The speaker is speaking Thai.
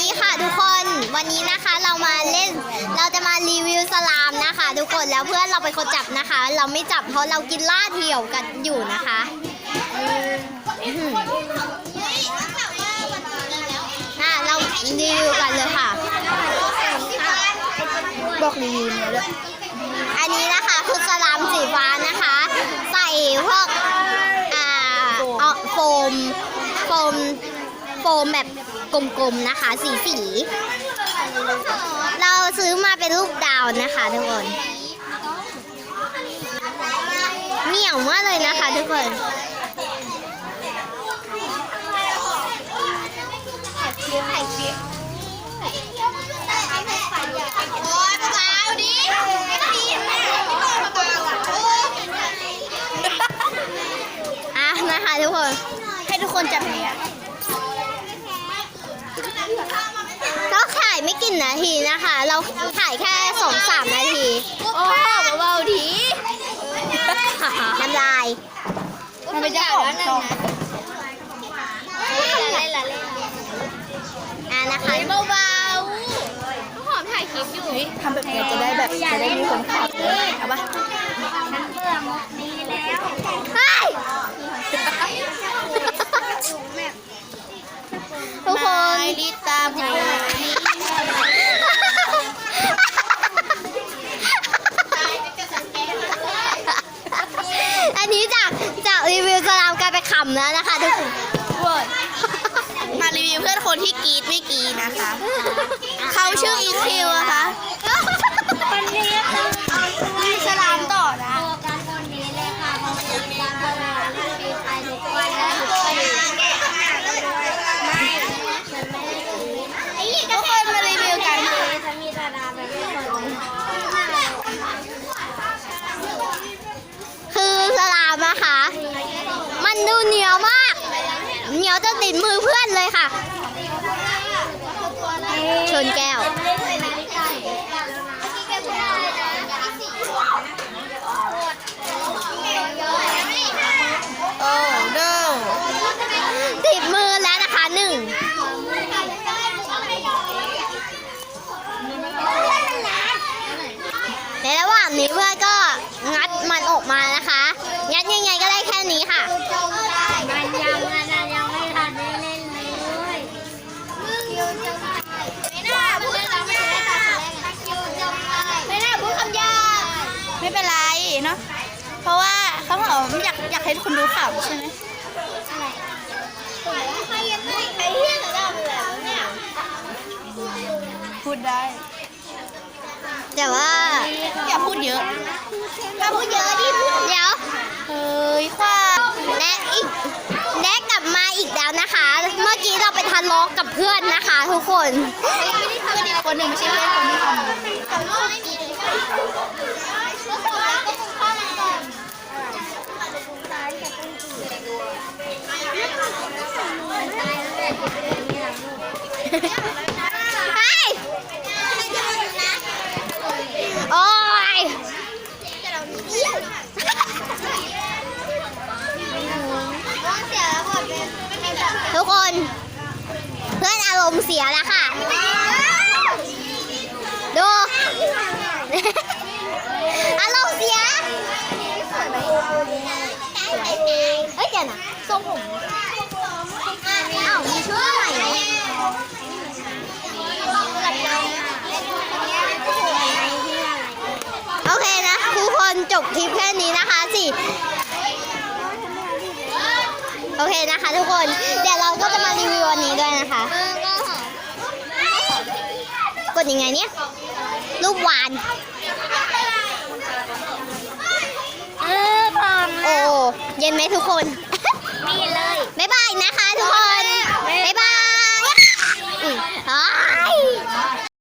ดีค่ะทุกคนวันนี้นะคะเรามาเล่น เราจะมารีวิวสลามนะคะ ทุกคนแล้วเพื่อนเราเป็นคนจับนะคะ เราไม่จับเพราะเรากินล่าเที่ยวกันอยู่นะคะอื้อหืออะเรารีวิวกันเลยค่ะ บอกรีวิวเนื้อด้วยอันนี้นะคะคือสลามสีฟ้านะคะ ใส่พวกอ่าโฟมโฟม ฟมแบบกลมๆนะคะ สีสี เราซื้อมาเป็นรูปดาวนะคะทุกคนเหนียวมากเลยนะคะทุกคนโอ๊ยเบาๆดิอะนะคะทุกคน ให้ทุกคนจับเนี้ย ก็ถ่ายไม่กี่นาทีนะคะ เราถ่ายแค่สองสามนาที โอ้เบาๆดีน้ำลายมันเป็นเจ้าของช่องอะนะคะเบาๆหอมถ่ายคลิปอยู่ทำแบบนี้จะได้แบบจะได้มีคนขับเลยเอาปะ เฮ้ยทุกคน ลิตาไม อันนี้จากจากรีวิวสลามกลายไปนขำแล้วนะคะทุกคนเวิร์ดมารีวิวเพื่อนคนที่กรีดไม่กรีดนะคะ เขาชื่ออีคิวนะคะมีสลามต่อนะทุกคนมารีวิวกันคือสลามนะคะ มันดูเหนียวมาก เหนียวจะติดมือเพื่อนเลยค่ะ ชนแก้วโอ้ no ติดมือแล้วนะคะหนึ่งในระหว่างนี้เพื่อนก็งัดมันออกมานะคะ งัดยังไงก็ได้แค่นี้ค่ะ มันยังมันยังไม่ทันได้เล่นเลย ไม่น่าพูดไม่น่าไม่น่าพูดคำหยาบ ไม่เป็นไรเนาะ เพราะว่าเขาบอกว่าอยากอยากให้คุณดูข่าวใช่ไหมใครยังไม่ใครเฮี้ยหนูดำแล้วเนี่ยพูดได้ แต่ว่าอย่าพูดเยอะถ้าพูดเยอะที่พูดเดี๋ยวเฮ้ยควาแนะอีกแนะกลับมาอีกแล้วนะคะ เมื่อกี้เราไปทะเลาะกับเพื่อนนะคะ ทุกคนไม่ได้ทำอีกคนหนึ่งไม่ใช่เพื่อนคนที่ทำ ไปโอ้ย ทุกคน เพื่อนอารมณ์เสียแล้วค่ะ ดู อารมณ์เสียเอ้ยเดี๋ยวนะทรงผมอ้าวมีชุดใหม่เหรอโอเคนะทุกคนจบคลิปแค่นี้นะคะสิ โอเคนะคะ ทุกคน เดี๋ยวเราก็จะมารีวิววันนี้ด้วยนะคะ กดยังไงเนี่ยรูปหวาน เออพร้อมโอ้เย็นไหมทุกคน นี่เลย บ๊ายบายนะคะทุกคน